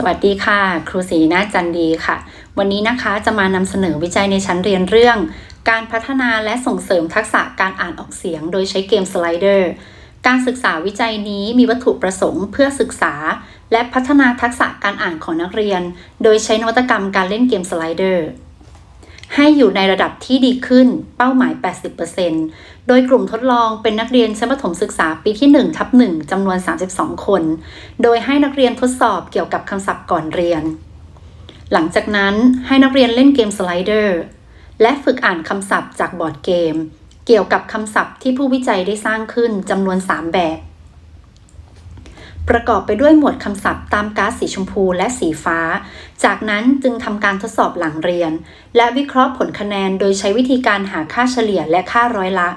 สวัสดีค่ะ ครูศรีนาจันดีค่ะ วันนี้นะคะจะมานำเสนอวิจัยในชั้นเรียนเรื่อง การพัฒนาและส่งเสริมทักษะการอ่านออกเสียง โดยใช้เกมสไลเดอร์ การศึกษาวิจัยนี้มีวัตถุประสงค์เพื่อศึกษา และพัฒนาทักษะการอ่านของนักเรียน โดยใช้นวัตกรรมการเล่นเกมสไลเดอร์ ให้อยู่ในระดับที่ดีขึ้นเป้าหมาย 80%โดยกลุ่มทดลองเป็นนักเรียนชั้นประถมศึกษาปีที่1ทับ1จำนวน 32 คน โดยให้นักเรียนทดสอบเกี่ยวกับคำศัพท์ก่อนเรียน หลังจากนั้นให้นักเรียนเล่นเกมสไลเดอร์และฝึกอ่านคำศัพท์จากบอร์ดเกม เกี่ยวกับคำศัพท์ที่ผู้วิจัยได้สร้างขึ้นจำนวน 3 แบบ ประกอบไปด้วยหมวดคำศัพท์ตามการ์ดสีชมพูและสีฟ้า จากนั้นจึงทำการทดสอบหลังเรียน และวิเคราะห์ผลคะแนนโดยใช้วิธีการหาค่าเฉลี่ยและค่าร้อยละ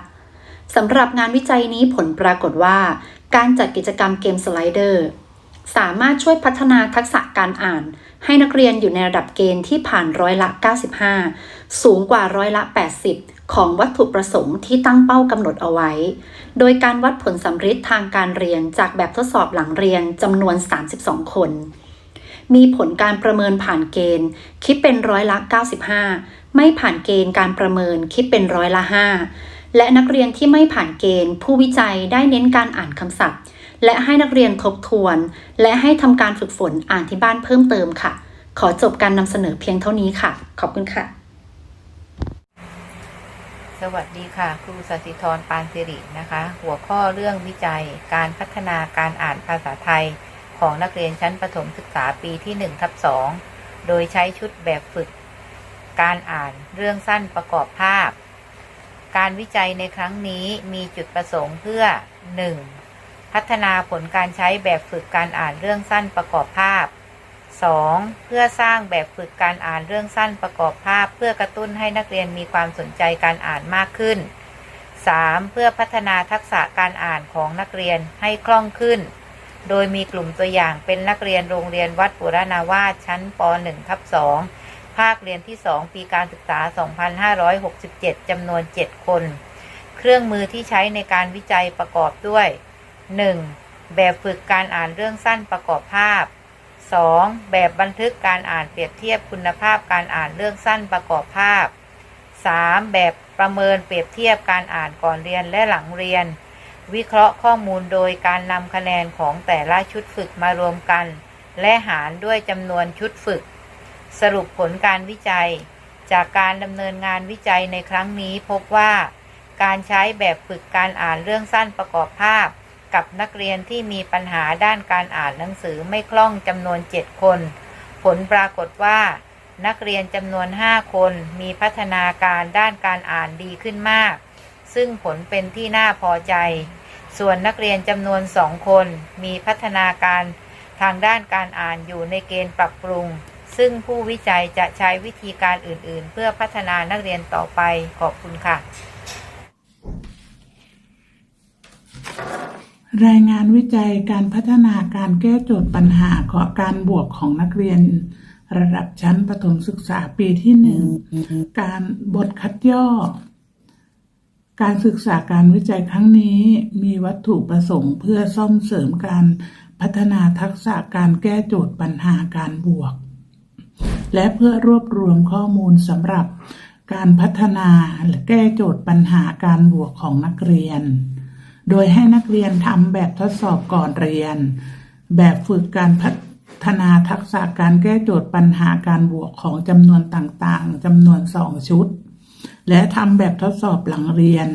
สำหรับงานวิจัยนี้ผลปรากฏว่า การจัดกิจกรรมเกมสไลเดอร์ สามารถช่วยพัฒนาทักษะการอ่าน ให้นักเรียนอยู่ในระดับเกณฑ์ที่ผ่านร้อยละ 95 สูงกว่าร้อยละ 80 ของวัตถุประสงค์ที่ตั้งเป้ากำหนดเอาไว้ โดยการวัดผลสำฤทธิ์ทางการเรียนจากแบบทดสอบหลังเรียนจำนวน 32 คน มีผลการประเมินผ่านเกณฑ์ คิดเป็นร้อยละ 95 ไม่ผ่านเกณฑ์การประเมินคิดเป็นร้อยละ 5 และนักเรียนที่ไม่ผ่านเกณฑ์ ผู้วิจัยได้เน้นการอ่านคำศัพท์ และให้นักเรียนทบทวน และให้ทำการฝึกฝนอ่านที่บ้านเพิ่มเติมค่ะ ขอจบการนำเสนอเพียงเท่านี้ค่ะ ขอบคุณค่ะ สวัสดีค่ะ ครูสศิธรปานสิรินะคะ หัวข้อเรื่องวิจัยการพัฒนาการอ่านภาษาไทย ของนักเรียนชั้นประถมศึกษาปีที่1ทับ2โดยใช้ชุดแบบฝึก การอ่านเรื่องสั้นประกอบภาพ การวิจัยในครั้งนี้มีจุดประสงค์เพื่อ 1. พัฒนาผลการใช้แบบฝึกการอ่านเรื่องสั้นประกอบภาพ 2. เพื่อสร้างแบบฝึกการอ่านเรื่องสั้นประกอบภาพ เพื่อกระตุ้นให้นักเรียนมีความสนใจการอ่านมากขึ้น 3. เพื่อพัฒนาทักษะการอ่านของนักเรียนให้คล่องขึ้น โดยมีกลุ่มตัวอย่างเป็นนักเรียนโรงเรียนวัดปุรณาวาสชั้นป .1 ทับ2ภาคเรียนที่ 2 ปีการศึกษา 2567 จำนวน 7 คน เครื่องมือที่ใช้ในการวิจัยประกอบด้วย 1. แบบฝึกการอ่านเรื่องสั้นประกอบภาพ 2. แบบบันทึกการอ่านเปรียบเทียบคุณภาพการอ่านเรื่องสั้นประกอบภาพ 3. แบบประเมินเปรียบเทียบการอ่านก่อนเรียนและหลังเรียน วิเคราะห์ข้อมูลโดยการนำคะแนนของแต่ละชุดฝึกมารวมกัน และหารด้วยจำนวนชุดฝึก สรุปผลการวิจัย จากการดำเนินงานวิจัยในครั้งนี้พบว่า การใช้แบบฝึกการอ่านเรื่องสั้นประกอบภาพ กับนักเรียนที่มีปัญหาด้านการอ่านหนังสือไม่คล่องจำนวน 7 คน ผลปรากฏว่า นักเรียนจำนวน 5 คนมีพัฒนาการด้านการอ่านดีขึ้นมาก ซึ่งผลเป็นที่น่าพอใจ ส่วนนักเรียนจำนวน2คนมีพัฒนาการทางด้านการอ่านอยู่ในเกณฑ์ปรับปรุง ซึ่งผู้วิจัยจะใช้วิธีการอื่น ๆ เพื่อพัฒนานักเรียนต่อไปขอบคุณค่ะ รายงานวิจัยการพัฒนาการแก้โจทย์ปัญหาของการบวกของนักเรียน ระดับชั้นประถมศึกษาปีที่หนึ่งการบทคัดย่อ การศึกษาการวิจัยครั้งนี้มีวัตถุประสงค์เพื่อซ่อมเสริมการพัฒนาทักษะการแก้โจทย์ปัญหาการบวก และเพื่อรวบรวมข้อมูลสำหรับการพัฒนาและแก้โจทย์ปัญหาการบวกของนักเรียน โดยให้นักเรียนทำแบบทดสอบก่อนเรียน แบบฝึกการพัฒนาทักษะการแก้โจทย์ปัญหาการบวกของจำนวนต่างๆจำนวนสองชุด และทำแบบทดสอบหลังเรียน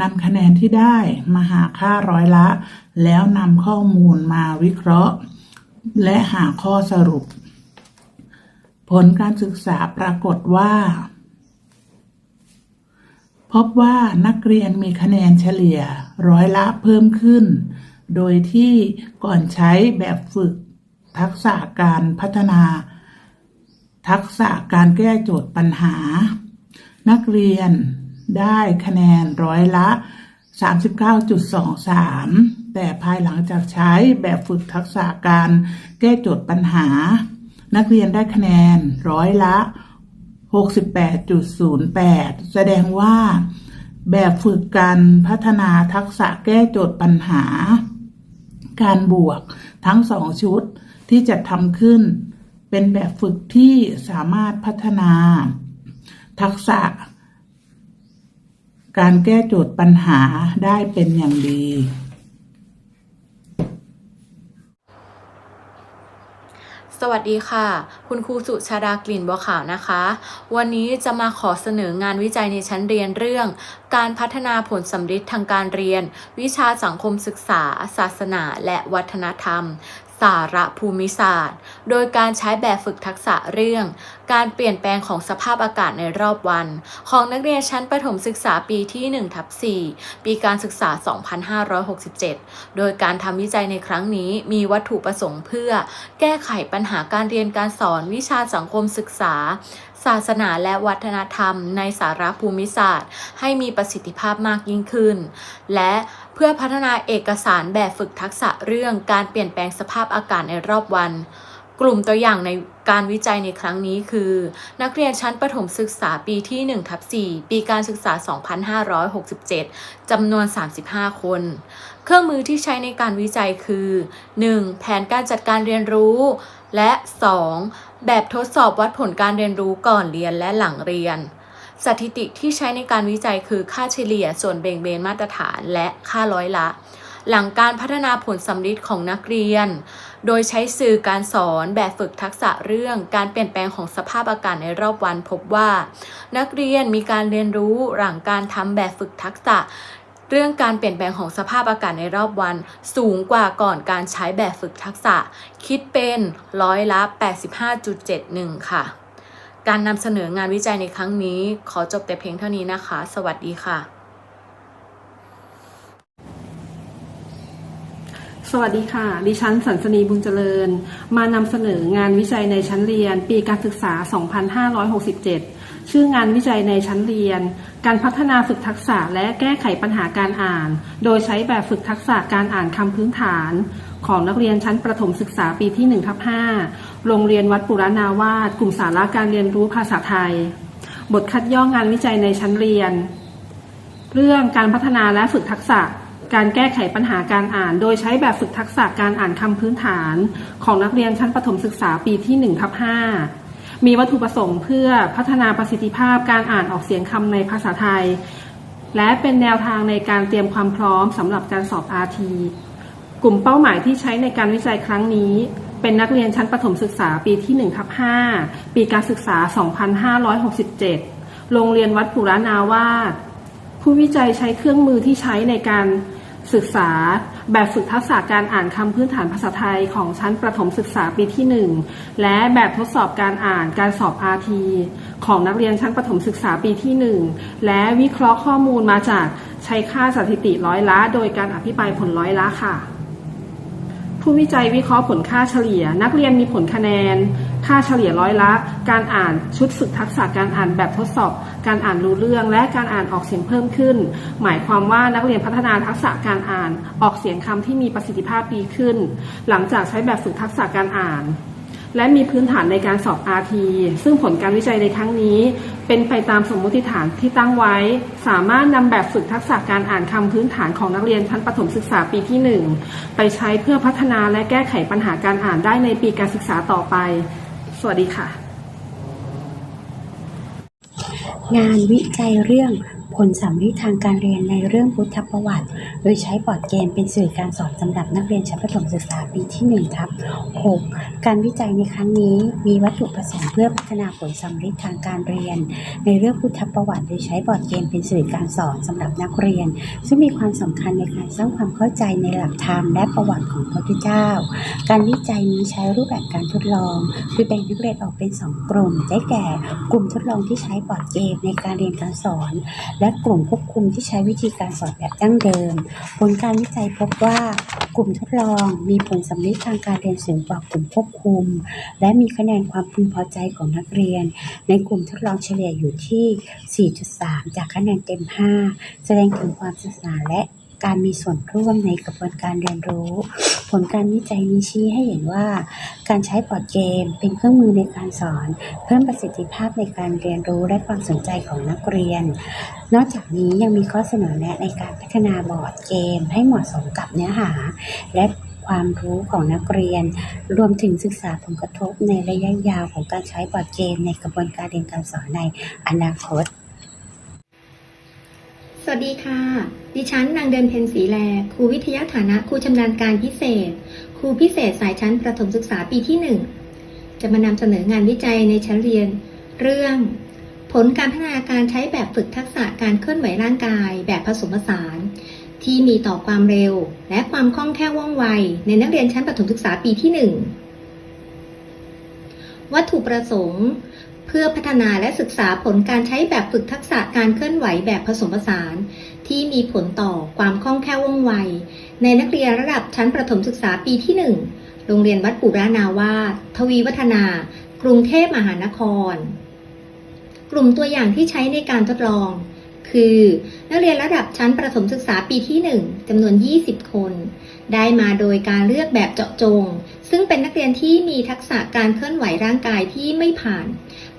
นำคะแนนที่ได้มาหาค่าร้อยละ แล้วนำข้อมูลมาวิเคราะห์ และหาข้อสรุป ผลการศึกษาปรากฏว่า พบว่านักเรียนมีคะแนนเฉลี่ยร้อยละเพิ่มขึ้น โดยที่ก่อนใช้แบบฝึกทักษะการพัฒนา ทักษะการแก้โจทย์ปัญหา นักเรียนได้คะแนนร้อยละ 39.23 แต่ภายหลังจากใช้แบบฝึกทักษะการแก้โจทย์ปัญหา นักเรียนได้คะแนนร้อยละ 68.08 แสดงว่าแบบฝึกการพัฒนาทักษะแก้โจทย์ปัญหา การบวกทั้งสองชุดที่จะทำขึ้น เป็นแบบฝึกที่สามารถพัฒนา ทักษะ การแก้โจทย์ปัญหาได้เป็นอย่างดี สวัสดีค่ะ คุณครูสุชาดากลิ่นบัวขาวนะคะ วันนี้จะมาขอเสนองานวิจัยในชั้นเรียนเรื่อง การพัฒนาผลสำฤทธิ์ทางการเรียน วิชาสังคมศึกษา ศาสนา และวัฒนธรรม สารภูมิศาสตร์ โดยการใช้แบบฝึกทักษะเรื่อง การเปลี่ยนแปลงของสภาพอากาศในรอบวัน ของนักเรียนชั้นประถมศึกษาปีที่1ทับ4ปีการศึกษา 2567 โดยการทำวิจัยในครั้งนี้มีวัตถุประสงค์เพื่อ แก้ไขปัญหาการเรียนการสอนวิชาสังคมศึกษา ศาสนาและวัฒนธรรม ในสารภูมิศาสตร์ ให้มีประสิทธิภาพมากยิ่งขึ้น และ พื่อพัฒนาเอกสารแบบฝึกทักษะเรื่องการเปลี่ยนแปลงสภาพอากาศในรอบวัน กลุ่มตัวอย่างในการวิจัยในครั้งนี้คือ นักเรียนชั้นประถมศึกษาปีที่1ทับ4ปีการศึกษา 2567 จำนวน 35 คน เครื่องมือที่ใช้ในการวิจัยคือ 1. แผนการจัดการเรียนรู้ และ 2. แบบทดสอบวัดผลการเรียนรู้ก่อนเรียนและหลังเรียน สถิติที่ใช้ในการวิจัยคือค่าเฉลี่ยส่วนเบ่งเบนมาตรฐานและค่าร้อยละ หลังการพัฒนาผลสำลิดของนักเรียน โดยใช้สื่อการสอนแบบฝึกทักษะเรื่องการเปลี่ยนแปลงของสภาพอากาศในรอบวันพบว่า นักเรียนมีการเรียนรู้หลังการทำแบบฝึกทักษะเรื่องการเปลี่ยนแปลงของสภาพอากาศในรอบวัน สูงกว่าก่อนการใช้แบบฝึกทักษะ คิดเป็นร้อยละ 85.71 ค่ะ การนำเสนองานวิจัยในครั้งนี้ ขอจบแต่เพียงเท่านี้นะคะ สวัสดีค่ะ สวัสดีค่ะ ดิฉันสันสนีบุญเจริญ มานำเสนองานวิจัยในชั้นเรียน ปีการศึกษา 2567 ชื่องานวิจัยในชั้นเรียน การพัฒนาฝึกทักษะและแก้ไขปัญหาการอ่าน โดยใช้แบบฝึกทักษะการอ่านคำพื้นฐาน ของนักเรียนชั้นประถมศึกษาปีที่1ทับ5โรงเรียนวัดปุรณาวาสกลุ่มสาระการเรียนรู้ภาษาไทย บทคัดย่องงานวิจัยในชั้นเรียน เรื่องการพัฒนาและฝึกทักษะ การแก้ไขปัญหาการอ่าน โดยใช้แบบฝึกทักษะการอ่านคำพื้นฐาน ของนักเรียนชั้นประถมศึกษาปีที่1ทับ5มีวัตถุประสงค์เพื่อพัฒนาประสิทธิภาพการอ่านออกเสียงคำในภาษาไทย และเป็นแนวทางในการเตรียมความพร้อมสำหรับการสอบ RT กลุ่มเป้าหมายที่ใช้ในการวิจัยครั้งนี้ เป็นนักเรียนชั้นประถมศึกษาปีที่1ทับ5ปีการศึกษา 2567 โรงเรียนวัดปุรานาวาสผู้วิจัยใช้เครื่องมือที่ใช้ในการศึกษาแบบฝึกทักษะการอ่านคำพื้นฐานภาษาไทยของชั้นประถมศึกษาปีที่ 1 และแบบทดสอบการอ่านการสอบ RT ของนักเรียนชั้นประถมศึกษาปีที่ 1 และวิเคราะห์ข้อมูลมาจากใช้ค่าสถิติร้อยละ โดยการอภิปรายผลร้อยละค่ะ ผู้วิจัยวิเคราะห์ผลค่าเฉลี่ย นักเรียนมีผลคะแนน ค่าเฉลี่ยร้อยละ การอ่านชุดฝึกทักษะการอ่านแบบทดสอบ การอ่านรู้เรื่อง และการอ่านออกเสียงเพิ่มขึ้น หมายความว่านักเรียนพัฒนาทักษะการอ่านออกเสียงคำที่มีประสิทธิภาพดีขึ้น หลังจากใช้แบบฝึกทักษะการอ่าน และมีพื้นฐานในการสอบ RT ซึ่งผลการวิจัยในครั้งนี้ เป็นไปตามสมมติฐานที่ตั้งไว้ สามารถนำแบบฝึกทักษะการอ่านคำพื้นฐานของนักเรียนชั้นประถมศึกษาปีที่ 1 ไปใช้เพื่อพัฒนาและแก้ไขปัญหาการอ่านได้ในปีการศึกษาต่อไป สวัสดีค่ะ งานวิจัยเรื่อง ผลสำลิดทางการเรียนในเรื่องพุทธประวัติ โดยใช้บอร์ดเกมเป็นสื่อการสอนสำหรับนักเรียนชั้นประถมศึกษาปีที่1ทับ6การวิจัยในครั้งนี้มีวัตถุประสงค์เพื่อพัฒนาผลสำลิดทางการเรียน ในเรื่องพุทธประวัติ โดยใช้บอร์ดเกมเป็นสื่อการสอนสำหรับนักเรียน ซึ่งมีความสำคัญในการสร้างความเข้าใจในหลักธรรมและประวัติของพระพุทธเจ้า การวิจัยนี้ใช้รูปแบบการทดลองโดยแบ่งนักเรียนออกเป็น 2 กลุ่ม ได้แก่ กลุ่มทดลองที่ใช้บอร์ดเกมในการเรียนการสอน และกลุ่มควบคุมที่ใช้วิธีการสอนแบบดั้งเดิม ผลการวิจัยพบว่ากลุ่มทดลองมีผลสำลิดทางการเรียนสูงกว่ากลุ่มควบคุม และมีคะแนนความพึงพอใจของนักเรียน ในกลุ่มทดลองเฉลี่ยอยู่ที่ 4.3 จากคะแนนเต็ม 5 แสดงถึงความศึกษาและ การมีส่วนร่วมในกระบวนการเรียนรู้ ผลการวิจัยนี้ชี้ให้เห็นว่า การใช้บอร์ดเกมเป็นเครื่องมือในการสอน เพิ่มประสิทธิภาพในการเรียนรู้และความสนใจของนักเรียน นอกจากนี้ยังมีข้อเสนอแนะในการพัฒนาบอร์ดเกม ให้เหมาะสมกับเนื้อหา และความรู้ของนักเรียน รวมถึงศึกษาผลกระทบในระยะยาวของการใช้บอร์ดเกม ในกระบวนการเรียนการสอนในอนาคต วัสดีค่ะ ดิฉันนางเดินเพนสีแล ครูวิทยาฐานะครูชำนาญการพิเศษ ครูพิเศษสายชั้นประถมศึกษาปีที่ 1 จะมานำเสนองานวิจัยในชั้นเรียน เรื่อง ผลการพัฒนาการใช้แบบฝึกทักษะการเคลื่อนไหวร่างกาย แบบผสมผสาน ที่มีต่อความเร็ว และความคล่องแคล่วว่องไว ในนักเรียนชั้นประถมศึกษาปีที่ 1 วัตถุประสงค์ เพื่อพัฒนาและศึกษาผลการใช้แบบฝึกทักษะการเคลื่อนไหวแบบผสมผสาน ที่มีผลต่อความคล่องแคล่วว่องไว ในนักเรียนระดับชั้นประถมศึกษาปีที่ 1 โรงเรียนวัดปุรานาวาสทวีวัฒนา กรุงเทพมหานคร กลุ่มตัวอย่างที่ใช้ในการทดลอง คือ นักเรียนระดับชั้นประถมศึกษาปีที่ 1จำนวน 20 คน ได้มาโดยการเลือกแบบเจาะจง ซึ่งเป็นนักเรียนที่มีทักษะการเคลื่อนไหวร่างกายที่ไม่ผ่าน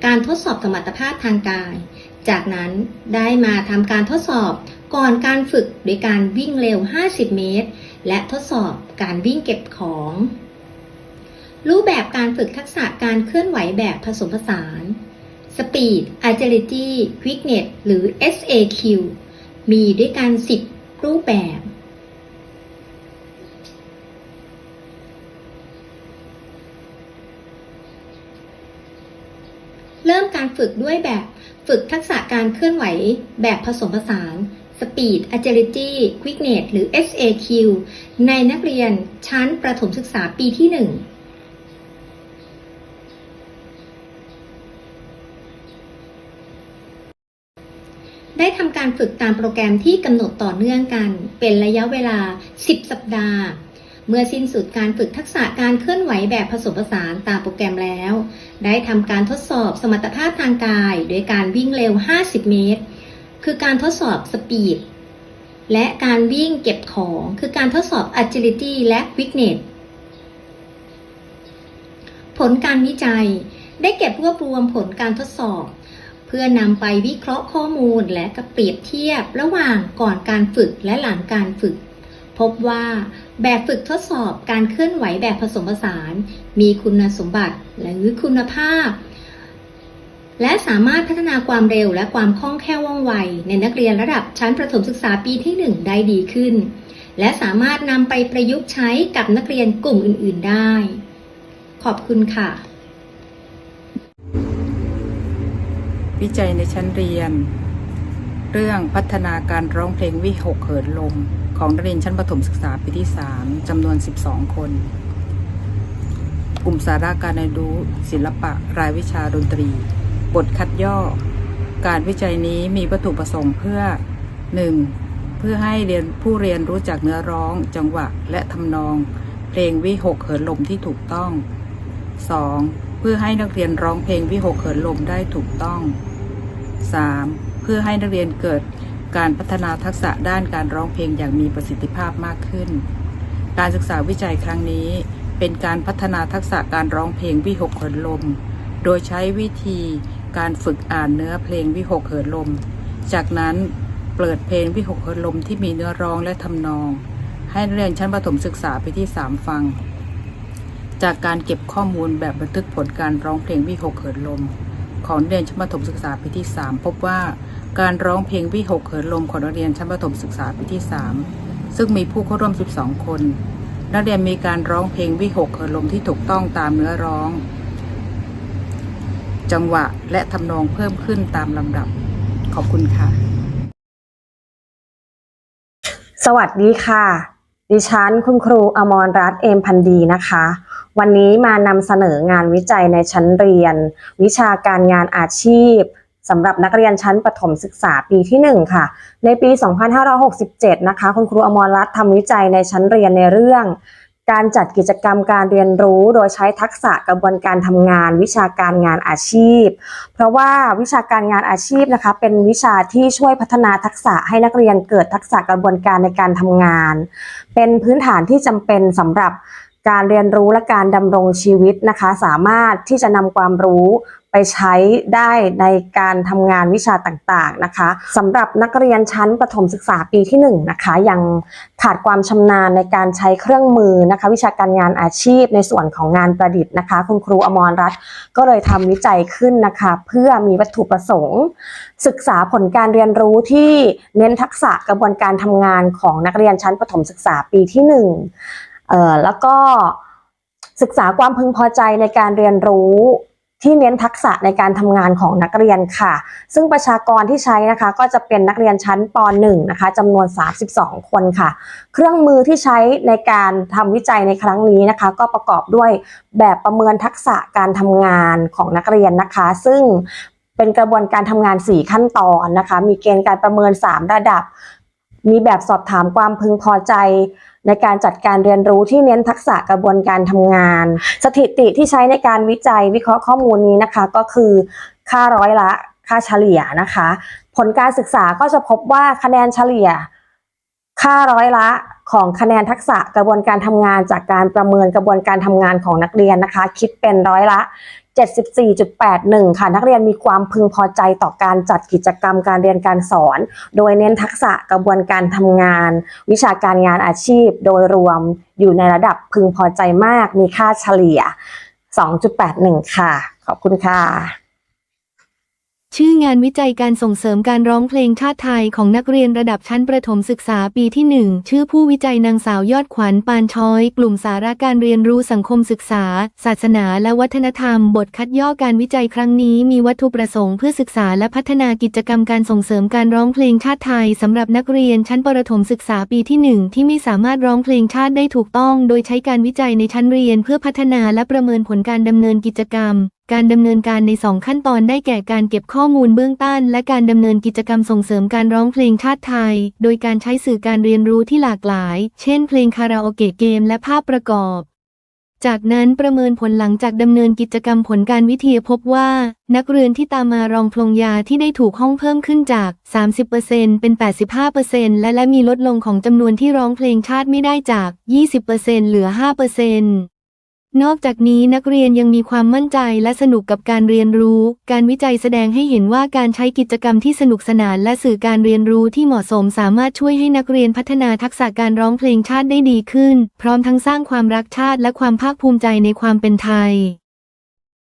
การทดสอบสมรรถภาพทางกาย จากนั้นได้มาทำการทดสอบก่อนการฝึกโดยการวิ่งเร็ว 50 เมตร และทดสอบการวิ่งเก็บของ รูปแบบการฝึกทักษะการเคลื่อนไหวแบบผสมผสาน Speed Agility Quickness หรือ SAQ มีด้วยกัน 10 รูปแบบ เริ่มการฝึกด้วยแบบฝึกทักษะการเคลื่อนไหวแบบผสมผสาน Speed Agility Quickness หรือ SAQ ในนักเรียนชั้นประถมศึกษาปีที่ 1ได้ทำการฝึกตามโปรแกรมที่กำหนดต่อเนื่องกัน เป็นระยะเวลา 10 สัปดาห์ เมื่อสิ้นสุดการฝึกทักษะการเคลื่อนไหวแบบผสมผสานตามโปรแกรมแล้ว ได้ทำการทดสอบสมรรถภาพทางกาย โดยการวิ่งเร็ว 50 เมตร คือการทดสอบสปีด และการวิ่งเก็บของคือการทดสอบ agility และ quickness ผลการวิจัย ได้เก็บรวบรวมผลการทดสอบ เพื่อนำไปวิเคราะห์ข้อมูลและกเปรียบเทียบระหว่างก่อนการฝึกและหลังการฝึก พบว่า แบบฝึกทดสอบการเคลื่อนไหวแบบผสมผสาน มีคุณสมบัติหรือคุณภาพ และสามารถพัฒนาความเร็วและความคล่องแคล่วว่องไว ในนักเรียนระดับชั้นประถมศึกษาปีที่ 1 ได้ดีขึ้น และสามารถนำไปประยุกต์ใช้กับนักเรียนกลุ่มอื่น ๆได้ ขอบคุณค่ะ วิจัยในชั้นเรียน เรื่องพัฒนาการร้องเพลงวิหกเหินลม ของนักเรียนชั้นประถมศึกษาปีที่ 3จำนวน 12 คน กลุ่มสาระการเรียนรู้ศิลปะ รายวิชาดนตรี บทคัดย่อ การวิจัยนี้มีวัตถุประสงค์เพื่อ 1. เพื่อให้เรียนผู้เรียนรู้จักเนื้อร้อง จังหวะ และทำนอง เพลงวิหกเหินลมที่ถูกต้อง 2. เพื่อให้นักเรียนร้องเพลงวิหกเหินลมได้ถูกต้อง 3. เพื่อให้นักเรียนเกิด การพัฒนาทักษะด้านการร้องเพลงอย่างมีประสิทธิภาพมากขึ้น การศึกษาวิจัยครั้งนี้ เป็นการพัฒนาทักษะการร้องเพลงวิหกเหินลม โดยใช้วิธีการฝึกอ่านเนื้อเพลงวิหกเหินลม จากนั้นเปิดเพลงวิหกเหินลมที่มีเนื้อร้องและทำนอง ให้นักเรียนชั้นประถมศึกษาปีที่ 3 ฟัง จากการเก็บข้อมูลแบบบันทึกผลการร้องเพลงวิหกเหินลม ของนักเรียนชั้นประถมศึกษาปีที่ 3 พบว่า การร้องเพลงวิหกเหินลมของนักเรียนชั้นประถมศึกษาปีที่ 3 ซึ่งมีผู้เข้าร่วม 12 คน นักเรียนมีการร้องเพลงวิหกเหินลมที่ถูกต้องตามเนื้อร้อง จังหวะและทำนองเพิ่มขึ้นตามลำดับ ขอบคุณค่ะ สวัสดีค่ะ ดิฉันคุณครูอมรรัตน์เอมพันดีนะคะวันนี้มานำเสนองานวิจัยในชั้นเรียน วิชาการงานอาชีพ สำหรับนักเรียนชั้นประถมศึกษาปีที่ 1 ค่ะ ในปี 2567 นะคะ คุณครูอมรรัตน์ทำวิจัยในชั้นเรียนในเรื่อง การจัดกิจกรรมการเรียนรู้ โดยใช้ทักษะกระบวนการทำงาน วิชาการงานอาชีพ เพราะว่าวิชาการงานอาชีพนะคะ เป็นวิชาที่ช่วยพัฒนาทักษะให้นักเรียนเกิดทักษะกระบวนการในการทำงาน เป็นพื้นฐานที่จำเป็นสำหรับ การเรียนรู้และการดำรงชีวิตนะคะ สามารถที่จะนำความรู้ไปใช้ได้ในการทำงานวิชาต่างๆนะคะสำหรับนักเรียนชั้นประถมศึกษาปีที่1นะคะยังขาดความชำนาญในการใช้เครื่องมือนะคะ วิชาการงานอาชีพในส่วนของงานประดิษฐ์นะคะ คุณครูอมรรัตน์ก็เลยทำวิจัยขึ้นนะคะ เพื่อมีวัตถุประสงค์ ศึกษาผลการเรียนรู้ที่เน้นทักษะกระบวนการทำงานของนักเรียนชั้นประถมศึกษาปีที่หนึ่ง เอ่อแล้วก็ศึกษาความพึงพอใจในการเรียนรู้ที่เน้นทักษะในการทำงานของนักเรียนค่ะ ซึ่งประชากรที่ใช้นะคะก็จะเป็นนักเรียนชั้นป .1 นะคะจำนวน 32 คนค่ะ เครื่องมือที่ใช้ในการทำวิจัยในครั้งนี้นะคะ ก็ประกอบด้วยแบบประเมินทักษะการทำงานของนักเรียนนะคะ ซึ่งเป็นกระบวนการทำงาน 4 ขั้นตอนนะคะ มีเกณฑ์การประเมิน 3 ระดับ มีแบบสอบถามความพึงพอใจ ในการจัดการเรียนรู้ที่เน้นทักษะกระบวนการทำงาน สถิติที่ใช้ในการวิจัยวิเคราะห์ข้อมูลนี้นะคะ ก็คือค่าร้อยละค่าเฉลี่ยนะคะ ผลการศึกษาก็จะพบว่าคะแนนเฉลี่ย ค่าร้อยละของคะแนนทักษะกระบวนการทำงานจากการประเมินกระบวนการทำงานของนักเรียนนะคะ คิดเป็นร้อยละ 74.81 ค่ะ นักเรียนมีความพึงพอใจต่อการจัดกิจกรรมการเรียนการสอน โดยเน้นทักษะกระบวนการทำงาน วิชาการงานอาชีพ โดยรวมอยู่ในระดับพึงพอใจมาก มีค่าเฉลี่ย 2.81 ค่ะ ขอบคุณค่ะ ชื่องานวิจัยการส่งเสริมการร้องเพลงชาติไทยของนักเรียนระดับชั้นประถมศึกษาปีที่ 1 ชื่อผู้วิจัยนางสาวยอดขวัญปานช้อย กลุ่มสาระการเรียนรู้สังคมศึกษา ศาสนาและวัฒนธรรม บทคัดย่อการวิจัยครั้งนี้มีวัตถุประสงค์เพื่อศึกษาและพัฒนากิจกรรมการส่งเสริมการร้องเพลงชาติไทยสำหรับนักเรียนชั้นประถมศึกษาปีที่ 1 ที่ไม่สามารถร้องเพลงชาติได้ถูกต้อง โดยใช้การวิจัยในชั้นเรียนเพื่อพัฒนาและประเมินผลการดำเนินกิจกรรม การดำเนินการใน2ขั้นตอนได้แก่การเก็บข้อมูลเบื้องต้นและการดำเนินกิจกรรมส่งเสริมการร้องเพลงชาติไทย โดยการใช้สื่อการเรียนรู้ที่หลากหลาย เช่นเพลงคาราโอเกะเกมและภาพประกอบจากนั้นประเมินผลหลังจากดำเนินกิจกรรมผลการวิทยาพบว่า นักเรียนที่ตามมารองพลงยาที่ได้ถูกห้องเพิ่มขึ้นจาก 30%เป็น 85%และและมีลดลงของจำนวนที่ร้องเพลงชาติไม่ได้จาก 20%เหลือ 5% นอกจากนี้นักเรียนยังมีความมั่นใจและสนุกกับการเรียนรู้ การวิจัยแสดงให้เห็นว่าการใช้กิจกรรมที่สนุกสนานและสื่อการเรียนรู้ที่เหมาะสมสามารถช่วยให้นักเรียนพัฒนาทักษะการร้องเพลงชาติได้ดีขึ้น พร้อมทั้งสร้างความรักชาติและความภาคภูมิใจในความเป็นไทย